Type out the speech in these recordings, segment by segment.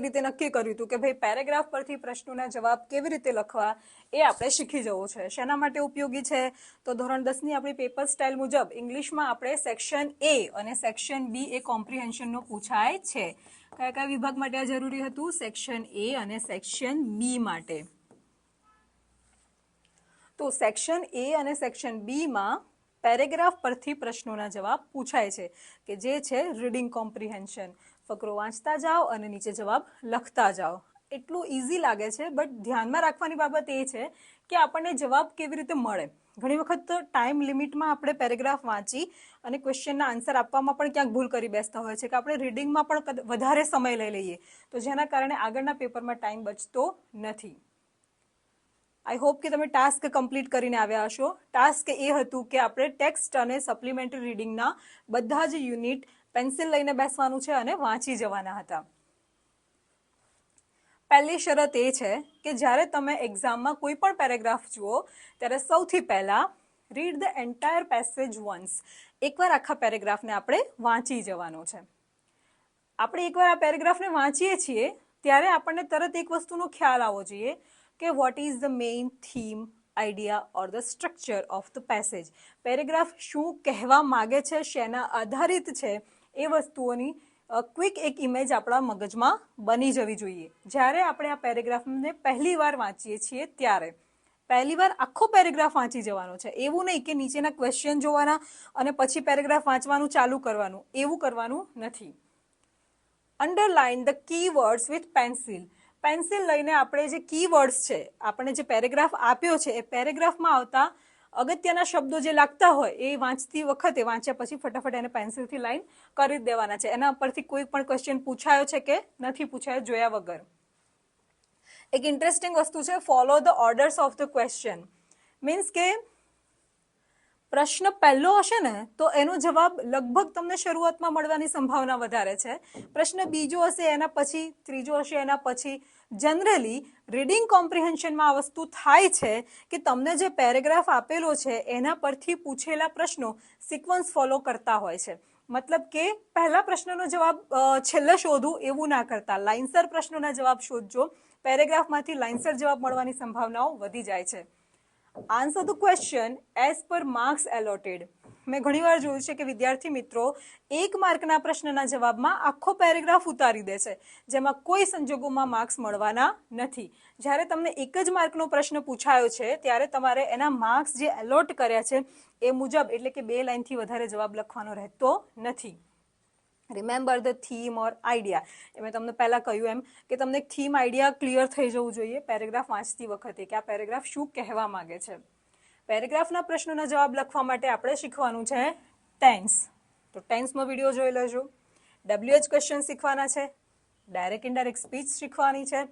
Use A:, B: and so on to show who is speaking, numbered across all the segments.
A: રીતે નક્કી કર્યું હતું કે ભાઈ પેરેગ્રાફ પરથી પ્રશ્નોના જવાબ કેવી રીતે લખવા એ આપણે શીખી જવું છે. શેના માટે ઉપયોગી છે? તો ધોરણ દસની આપણી પેપર સ્ટાઇલ મુજબ ઇંગ્લિશમાં આપણે સેક્શન એ અને સેક્શન બી એ કોમ્પ્રિહેન્શનનો પૂછાય છે. કયા કયા વિભાગ માટે આ જરૂરી હતું? સેક્શન એ અને સેક્શન બી માટે. તો સેક્શન એ અને સેક્શન બીમાં પેરેગ્રાફ પરથી પ્રશ્નોના જવાબ પૂછાય છે કે જે છે રીડિંગ કોમ્પ્રિહેન્શન ફકરો વાંચતા જાઓ અને નીચે જવાબ લખતા જાઓ. એટલું ઇઝી લાગે છે બટ ધ્યાનમાં રાખવાની બાબત એ છે કે આપણને જવાબ કેવી રીતે મળે. ઘણી વખત ટાઈમ લિમિટમાં આપણે પેરેગ્રાફ વાંચી અને ક્વેશ્ચનના આન્સર આપવામાં પણ ક્યાંક ભૂલ કરી બેસતા હોય છે કે આપણે રીડિંગમાં પણ વધારે સમય લઈ લઈએ. તો જેના કારણે આગળના પેપરમાં ટાઈમ બચતો નથી. આઈ હોપ કે તમે ટાસ્ક કમ્પ્લીટ કરીને આવ્યા હશો. ટાસ્ક એ હતું કે આપણે ટેક્સ્ટ અને સપ્લિમેન્ટરી રીડિંગના બધા જ યુનિટ પેન્સિલ લઈને બેસવાનું છે અને વાંચી જવાના હતા. પહેલી શરત એ છે કે જ્યારે તમે એક્ઝામમાં કોઈ પણ પેરેગ્રાફ જુઓ, ત્યારે સૌથી પહેલા read the entire passage once એકવાર આખા પેરેગ્રાફને આપણે વાંચી જવાનો છે. આપણે એકવાર આ પેરેગ્રાફને વાંચીએ છીએ, ત્યારે આપણને તરત એક વસ્તુનો ખ્યાલ આવવો જોઈએ કે what is the main theme idea or the structure of the passage paragraph શું કહેવા માગે છે, શેના આધારિત છે એ વસ્તુઓની ક્વિક એક ઇમેજ આપણા મગજમાં બની જવી જોઈએ. જ્યારે આપણે આ પેરેગ્રાફને પહેલી વાર વાંચીએ છીએ ત્યારે. પહેલી વાર આખો પેરેગ્રાફ વાંચી જવાનો છે. એવું નહીં કે નીચેના ક્વેશ્ચન જોવાના અને પછી પેરેગ્રાફ વાંચવાનું ચાલુ કરવાનું. એવું કરવાનું નથી. Underline the keywords with pencil pencil લઈને આપણે જે કીવર્ડ્સ છે, આપણે જે પેરેગ્રાફ આપ્યો છે, એ પેરેગ્રાફમાં આવતા અગત્યના શબ્દો જે લાગતા હોય એ વાંચતી વખતે વાંચ્યા પછી ફટાફટ એને પેન્સિલથી લાઈન કરી દેવાના છે. એના પરથી કોઈ પણ ક્વેશ્ચન પૂછાયો છે કે નથી પૂછાયો જોયા વગર. એક ઇન્ટરેસ્ટિંગ વસ્તુ છે follow the orders of the question means કે પ્રશ્ન પહેલો હશે ને, તો એનો જવાબ લગભગ તમને શરૂઆતમાં મળવાની સંભાવના વધારે છે. પ્રશ્ન બીજો હશે, એના પછી ત્રીજો હશે, એના પછી જનરલી રીડિંગ કોમ્પ્રિહેન્શનમાં આ વસ્તુ થાય છે કે તમને જે પેરેગ્રાફ આપેલો છે, એના પરથી પૂછેલા પ્રશ્નો સિક્વન્સ ફોલો કરતા હોય છે. મતલબ કે પહેલા પ્રશ્નનો જવાબ છેલ્લે શોધું, એવું ના કરતા. લાઇન્સર પ્રશ્નોના જવાબ શોધજો. પેરેગ્રાફમાંથી લાઇન્સર જવાબ મળવાની સંભાવનાઓ વધી જાય છે. Answer the question as per marks allotted મેં ઘણીવાર જોયું છે કે વિદ્યાર્થી મિત્રો એક માર્કના પ્રશ્નના જવાબમાં આખો પેરેગ્રાફ ઉતારી દે છે, જેમાં કોઈ સંજોગોમાં માર્ક્સ મળવાના નથી. જ્યારે તમને એક જ માર્કનો પ્રશ્ન પૂછાયો છે, ત્યારે તમારે એના માર્ક્સ જે એલોટ કર્યા છે, એ મુજબ એટલે કે બે લાઇનથી વધારે જવાબ લખવાનો રહેતો નથી. Remember the theme or idea એ મેં તમને પહેલાં કહ્યું એમ કે તમને થીમ આઈડિયા ક્લિયર થઈ જવું જોઈએ પેરેગ્રાફ વાંચતી વખતે કે આ પેરેગ્રાફ શું કહેવા માગે છે. પેરેગ્રાફના પ્રશ્નોના જવાબ લખવા માટે આપણે શીખવાનું છે ટેન્સ તો ટેન્સમાં વીડિયો જોઈ લેજો. ડબલ્યુએચ ક્વેશ્ચન શીખવાના છે. ડાયરેક્ટ ઇનડાયરેક્ટ સ્પીચ શીખવાની છે.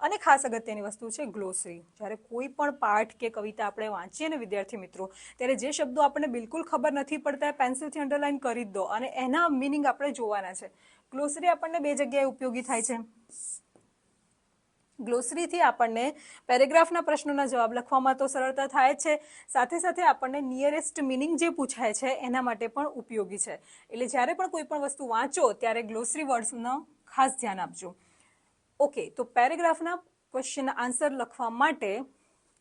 A: અને ખાસ અગત્યની વસ્તુ છે ગ્લોસરી. જ્યારે કોઈ પણ પાઠ કે કવિતા આપણે વાંચીએ ને વિદ્યાર્થી મિત્રો, ત્યારે જે શબ્દો આપણને બિલકુલ ખબર નથી પડતા પેન્સિલથી અંડરલાઇન કરી જ દો અને એના મિનિંગ આપણે જોવાના છે. ગ્લોસરી આપણને બે જગ્યાએ ઉપયોગી થાય છે. ગ્લોસરીથી આપણને પેરેગ્રાફના પ્રશ્નોના જવાબ લખવામાં તો સરળતા થાય છે. સાથે સાથે આપણને નિયરેસ્ટ મિનિંગ જે પૂછાય છે, એના માટે પણ ઉપયોગી છે. એટલે જ્યારે પણ કોઈ પણ વસ્તુ વાંચો, ત્યારે ગ્લોસરી વર્ડ્સનો ખાસ ધ્યાન આપજો. ઓકે તો પેરેગ્રાફના ક્વેશ્ચન આન્સર લખવા માટે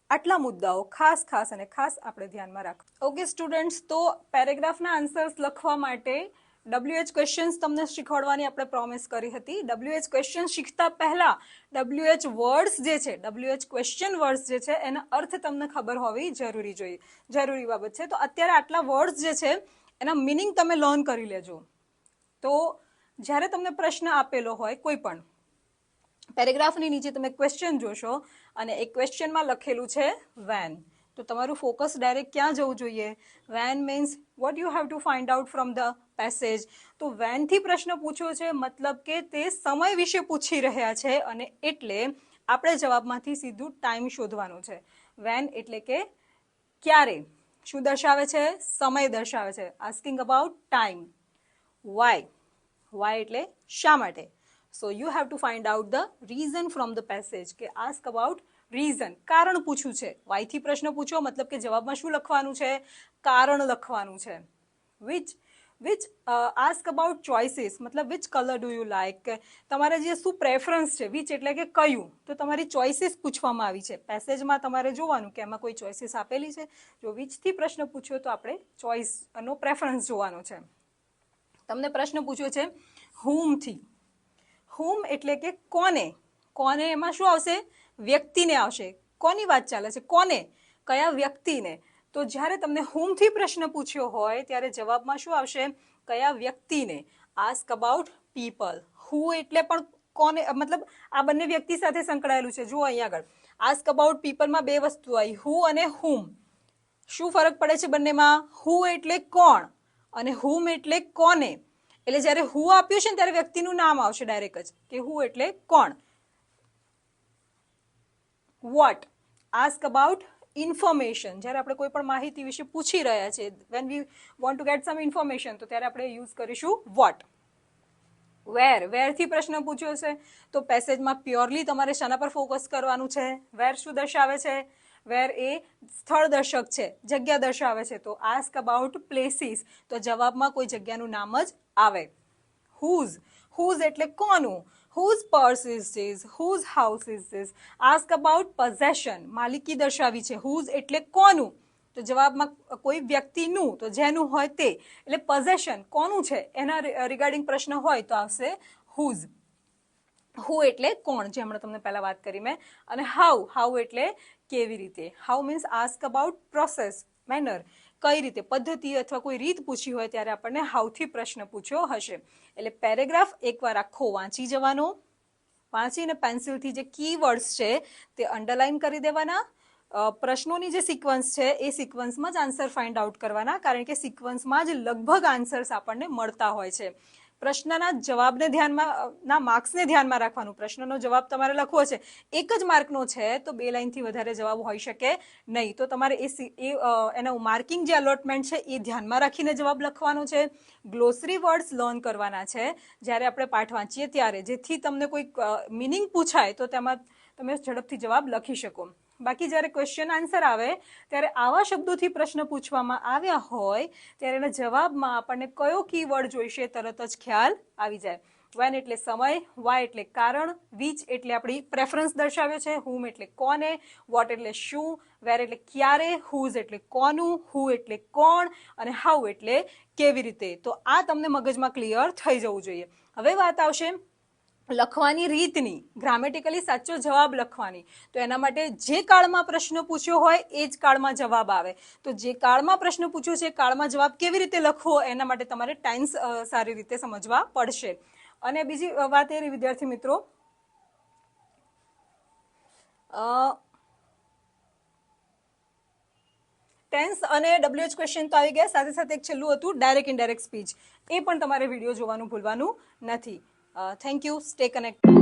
A: આટલા મુદ્દાઓ ખાસ ખાસ અને ખાસ આપણે ધ્યાનમાં રાખો ઓકે સ્ટુડન્ટ્સ તો પેરેગ્રાફના આન્સર્સ લખવા માટે ડબ્લ્યુએચ ક્વેશ્ચન્સ તમને શીખવાડવાની આપણે પ્રોમિસ કરી હતી. ડબલ્યુએચ ક્વેશ્ચન શીખતા પહેલા ડબલ્યુએચ વર્ડ્સ જે છે ડબલ્યુએચ ક્વેશ્ચન વર્ડ્સ જે છે, એના અર્થ તમને ખબર હોવી જરૂરી જોઈએ, જરૂરી બાબત છે. તો અત્યારે આટલા વર્ડ્સ જે છે, એના મિનિંગ તમે લર્ન કરી લેજો. તો જ્યારે તમને પ્રશ્ન આપેલો હોય કોઈ પણ પેરેગ્રાફની નીચે તમે ક્વેશ્ચન જોશો અને એ ક્વેશ્ચનમાં લખેલું છે વેન તો તમારું ફોકસ ડાયરેક્ટ ક્યાં જવું જોઈએ? When means what you have to find out from the passage તો વેનથી પ્રશ્ન પૂછ્યો છે, મતલબ કે તે સમય વિશે પૂછી રહ્યા છે અને એટલે આપણે જવાબમાંથી સીધું ટાઈમ શોધવાનું છે. વેન એટલે કે ક્યારે? શું દર્શાવે છે? સમય દર્શાવે છે. Asking about time why why એટલે શા માટે? So you have to find out the reason from the passage કે આસ્ક અબાઉટ રીઝન કારણ પૂછ્યું છે. વાયથી પ્રશ્ન પૂછો મતલબ કે જવાબમાં શું લખવાનું છે? કારણ લખવાનું છે. Which which ask about choices મતલબ which colour do you like તમારે જે શું પ્રેફરન્સ છે? વિચ એટલે કે કયું? તો તમારી ચોઇસીસ પૂછવામાં આવી છે. પેસેજમાં તમારે જોવાનું કે એમાં કોઈ ચોઇસીસ આપેલી છે? જો વિચથી પ્રશ્ન પૂછ્યો તો આપણે ચોઇસનો પ્રેફરન્સ જોવાનો છે. તમને પ્રશ્ન પૂછ્યો છે હુમથી હુમ એટલે કે કોને? કોને એમાં શું આવશે? વ્યક્તિને આવશે. કોની વાત ચાલે છે? કોને? કયા વ્યક્તિને? તો જ્યારે તમને હુમથી પ્રશ્ન પૂછ્યો હોય, ત્યારે જવાબમાં શું આવશે? કયા વ્યક્તિને? આસ્ક અબાઉટ પીપલ હુ એટલે પણ કોને? મતલબ આ બંને વ્યક્તિ સાથે સંકળાયેલું છે. જુઓ અહીંયા આગળ. આસ્ક અબાઉટ પીપલમાં બે વસ્તુ આવી. હુ અને હુમ શું ફરક પડે છે બંનેમાં? હુ એટલે કોણ? અને હુમ એટલે કોને? એટલે જ્યારે હુ આપ્યું છે ને, ત્યારે વ્યક્તિનું નામ આવશે ડાયરેક્ટ જ. કે હુ એટલે કોણ? વોટ આસ્ક અબાઉટ ઇન્ફોર્મેશન જ્યારે આપણે કોઈ પણ માહિતી વિશે પૂછી રહ્યા છે when we want to get some information તો ત્યારે આપણે યુઝ કરીશું વોટ વેર વેરથી પ્રશ્ન પૂછ્યો છે, તો પેસેજમાં પ્યોરલી તમારે શાના પર ફોકસ કરવાનું છે. વેર શું દર્શાવે છે? વેર એ સ્થળ દર્શક છે, જગ્યા દર્શાવે છે. તો આસ્ક અબાઉટ પ્લેસીસ તો જવાબમાં કોઈ જગ્યાનું નામ જ આવે. હુઝ હુઝ એટલે કોનું? Whose purse is this whose house is is ask about possession માલિકી દર્શાવી છે. હુઝ એટલે કોનું? તો જવાબમાં કોઈ વ્યક્તિનું, તો જેનું હોય તે. એટલે પઝેશન કોનું છે? એના રિગાર્ડિંગ પ્રશ્ન હોય તો આવશે હુઝ હુ એટલે કોણ? જે હમણાં તમને પહેલાં વાત કરી મેં. અને હાઉ હાઉ એટલે કેવી રીતે? How means ask about process manner કઈ રીતે? પદ્ધતિ અથવા કોઈ રીત પૂછી હોય ત્યારે આપણને હાઉથી પ્રશ્ન પૂછ્યો હશે. એટલે પેરેગ્રાફ એકવાર આખો વાંચી જવાનો. વાંચીને પેન્સિલથી જે કીવર્ડ્સ છે તે અંડરલાઇન કરી દેવાના. પ્રશ્નોની જે સિક્વન્સ છે એ સિક્વન્સમાં જ આન્સર ફાઇન્ડ આઉટ કરવાના, કારણ કે સિક્વન્સમાં જ લગભગ આન્સર્સ આપણને મળતા હોય છે. પ્રશ્નના જવાબને ધ્યાનમાં ના માર્ક્સને ધ્યાનમાં રાખવાનું પ્રશ્નનો જવાબ તમારે લખવો છે. એક જ માર્કનો છે, તો બે લાઇનથી વધારે જવાબ હોઈ શકે નહીં. તો તમારે એ એનું માર્કિંગ જે અલોટમેન્ટ છે, એ ધ્યાનમાં રાખીને જવાબ લખવાનો છે. ગ્લોસરી વર્ડ્સ લર્ન કરવાના છે. જ્યારે આપણે પાઠ વાંચીએ ત્યારે જેથી તમને કોઈ મિનિંગ પૂછાય, તો તેમાં તમે ઝડપથી જવાબ લખી શકો. બાકી જ્યારે ક્વેશ્ચન આન્સર આવે, ત્યારે આવા શબ્દોથી પ્રશ્ન પૂછવામાં આવ્યા હોય, ત્યારે એના જવાબમાં આપણને કયો કીવર્ડ જોઈશે તરત જ ખ્યાલ આવી જાય. વેન એટલે સમય વાય એટલે કારણ વિચ એટલે આપણી પ્રેફરન્સ દર્શાવે છે હુમ એટલે કોને વોટ એટલે શું વેર એટલે ક્યારે હુઝ એટલે કોનું હુ એટલે કોણ, અને હાઉ એટલે કેવી રીતે. તો આ તમને મગજમાં ક્લિયર થઈ જવું જોઈએ. હવે વાત આવશે લખવાની રીતની ગ્રામેટિકલી સાચો જવાબ લખવાની, તો એના માટે જે કાળમાં પ્રશ્ન પૂછ્યો હોય એ જ કાળમાં જવાબ આવે. તો જે કાળમાં પ્રશ્ન પૂછ્યો છે કાળમાં જવાબ કેવી રીતે લખવો, એના માટે તમારે ટાઈમ્સ સારી રીતે સમજવા પડશે. અને બીજી વાત એ વિદ્યાર્થી મિત્રો ટેન્સ અને ડબલ્યુએચ ક્વેશ્ચન તો આવી ગયા. સાથે સાથે એક છેલ્લું હતું ડાયરેક્ટ ઇનડાયરેક્ટ સ્પીચ એ પણ તમારે વીડિયો જોવાનું ભૂલવાનું નથી. Uh, thank you. Stay connected.